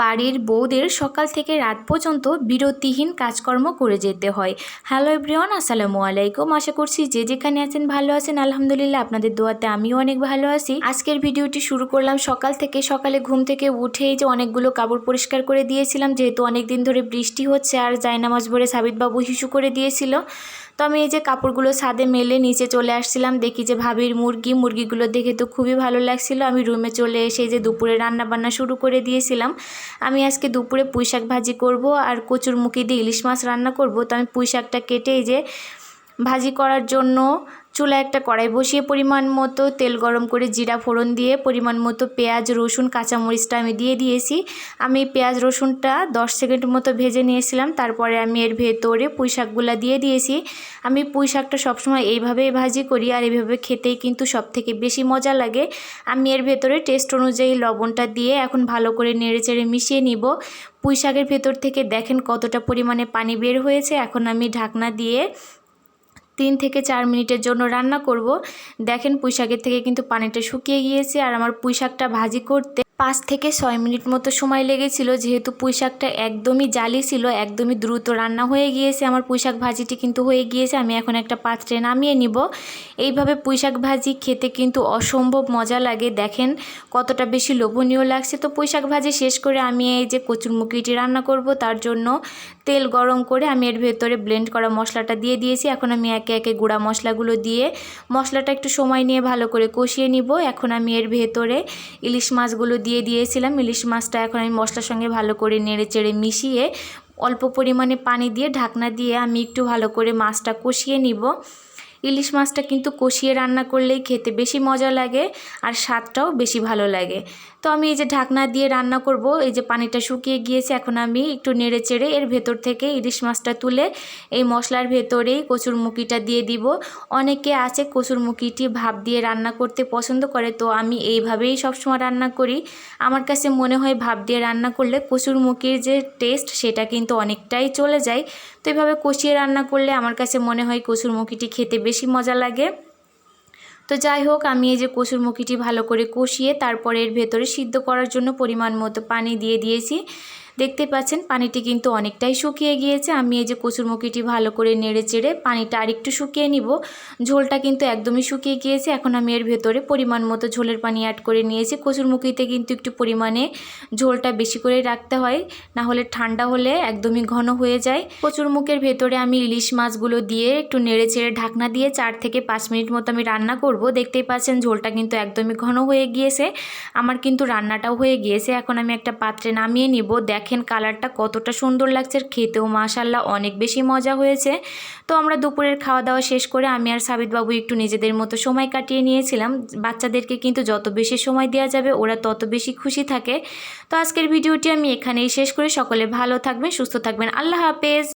বাড়ির বউদের সকাল থেকে রাত পর্যন্ত বিরতিহীন কাজকর্ম করে যেতে হয়। হ্যালো এভরিওয়ান আসসালামু আলাইকুম। আশা করছি যে যেখানে আছেন ভালো আছেন। আলহামদুলিল্লাহ, আপনাদের দোয়াতে আমিও অনেক ভালো আছি। আজকের ভিডিওটি শুরু করলাম সকাল থেকে। সকালে ঘুম থেকে উঠেই যে অনেকগুলো কাপড় পরিষ্কার করে দিয়েছিলাম, যেহেতু অনেক দিন ধরে বৃষ্টি হচ্ছে আর জায়নামাজ ভরে সাবিতবাবু হিসু করে দিয়েছিল। তো আমি এই যে কাপড়গুলো ছাদে মেলে নিচে চলে আসছিলাম, দেখি যে ভাবির মুরগি, মুরগিগুলো দেখে তো খুবই ভালো লাগছিল। আমি রুমে চলে এসে যে দুপুরে রান্না বান্না শুরু করে দিয়েছিলাম। আমি আজকে দুপুরে পুঁই শাক ভাজি করব আর কচুর মুখি দিয়ে ইলিশ মাছ রান্না করব। তো আমি পুঁই শাকটা কেটে এই যে ভাজি করার জন্য চুলা একটা কড়াই বসিয়ে পরিমাণ মতো তেল গরম করে জিরা ফোড়ন দিয়ে পরিমাণ মতো পেঁয়াজ, রসুন, কাঁচামরিচটা আমি দিয়ে দিয়েছি। আমি পেঁয়াজ, রসুনটা দশ সেকেন্ড মতো ভেজে নিয়েছিলাম। তারপরে আমি এর ভেতরে পুঁই শাকগুলো দিয়ে দিয়েছি। আমি পুঁই শাকটা সবসময় এইভাবেই ভাজি করি আর এইভাবে খেতেই কিন্তু সব থেকে বেশি মজা লাগে। আমি এর ভেতরে টেস্ট অনুযায়ী লবণটা দিয়ে এখন ভালো করে নেড়ে চেড়ে মিশিয়ে নিব। পুঁই শাকের ভেতর থেকে দেখেন কতটা পরিমাণে পানি বের হয়েছে। এখন আমি ঢাকনা দিয়ে তিন থেকে চার মিনিটের জন্য রান্না করব। দেখেন পুঁই শাকের থেকে কিন্তু পানিটা শুকিয়ে গিয়েছে আর আমার পুঁই শাকটা ভাজি করতে পাঁচ থেকে ছয় মিনিট মতো সময় লেগেছিল, যেহেতু পুঁই শাকটা একদমই জালি ছিল, একদমই দ্রুত রান্না হয়ে গিয়েছে। আমার পুঁই শাক ভাজিটি কিন্তু হয়ে গিয়েছে, আমি এখন একটা পাত্রে নামিয়ে নিব। এইভাবে পুঁই শাক ভাজি খেতে কিন্তু অসম্ভব মজা লাগে। দেখেন কতটা বেশি লোভনীয় লাগছে। তো পুঁই শাক ভাজি শেষ করে আমি এই যে কচুরমুখিটি রান্না করব, তার জন্য তেল গরম করে আমি এর ভেতরে ব্লেন্ড করা মশলাটা দিয়ে দিয়েছি। এখন আমি একে একে গুঁড়া মশলাগুলো দিয়ে মশলাটা একটু সময় নিয়ে ভালো করে কষিয়ে নিব। এখন আমি এর ভেতরে ইলিশ মাছগুলো দিয়ে দিয়েছিলাম, ইলিশ মাছটা এখন আমি মশলার সঙ্গে ভালো করে নেড়ে চেড়ে মিশিয়ে অল্প পরিমাণে পানি দিয়ে ঢাকনা দিয়ে আমি একটু ভালো করে মাছটা কষিয়ে নিব। ইলিশ মাছটা কিন্তু কষিয়ে রান্না করলেই খেতে বেশি মজা লাগে আর স্বাদটাও বেশি ভালো লাগে। তো আমি এই যে ঢাকনা দিয়ে রান্না করব, এই যে পানিটা শুকিয়ে গিয়েছে, এখন আমি একটু নেড়ে চেড়ে এর ভেতর থেকে ইলিশ মাছটা তুলে এই মশলার ভেতরেই কচুর মুখিটা দিয়ে দিব। অনেকে আছে কচুর মুখিটি ভাপ দিয়ে রান্না করতে পছন্দ করে, তো আমি এইভাবেই সবসময় রান্না করি। আমার কাছে মনে হয় ভাপ দিয়ে রান্না করলে কচুর মুখির যে টেস্ট সেটা কিন্তু অনেকটাই চলে যায়। তো এইভাবে কষিয়ে রান্না করলে আমার কাছে মনে হয় কচুর মুখিটি খেতে বেশি মজা লাগে। তো যাই হোক, আমি এই যে কচুর মুখিটি ভালো করে কষিয়ে তারপরে এর ভেতরে সিদ্ধ করার জন্য পরিমাণ মতো পানি দিয়ে দিয়েছি। দেখতে পাচ্ছেন, পানিটি কিন্তু অনেকটাই শুকিয়ে গিয়েছে। আমি এই যে কচুরমুখিটি ভালো করে নেড়ে চেড়ে পানিটা আরেকটু শুকিয়ে নিব। ঝোলটা কিন্তু একদমই শুকিয়ে গিয়েছে। এখন আমি এর ভেতরে পরিমাণ মতো ঝোলের পানি অ্যাড করে নিয়েছি। কচুরমুখিতে কিন্তু একটু পরিমাণে ঝোলটা বেশি করে রাখতে হয় না হলে ঠান্ডা হলে একদমই ঘন হয়ে যায়। কচুরমুখের ভেতরে আমি ইলিশ মাছগুলো দিয়ে একটু নেড়ে চেড়ে ঢাকনা দিয়ে চার থেকে পাঁচ মিনিট মতো আমি রান্না করব। দেখতেই পাচ্ছেন, ঝোলটা কিন্তু একদমই ঘন হয়ে গিয়েছে। আমার কিন্তু রান্নাটাও হয়ে গিয়েছে। এখন আমি একটা পাত্রে নামিয়ে নিব। দেখ দেখেন কালারটা কতটা সুন্দর লাগছে, আর খেতেও মাশাল্লাহ অনেক বেশি মজা হয়েছে। তো আমরা দুপুরের খাওয়া দাওয়া শেষ করে আমি আর সাবিতবাবু একটু নিজেদের মতো সময় কাটিয়ে নিয়েছিলাম। বাচ্চাদেরকে কিন্তু যত বেশি সময় দেওয়া যাবে, ওরা তত বেশি খুশি থাকে। তো আজকের ভিডিওটি আমি এখানেই শেষ করে। সকলে ভালো থাকবেন, সুস্থ থাকবেন। আল্লাহ হাফেজ।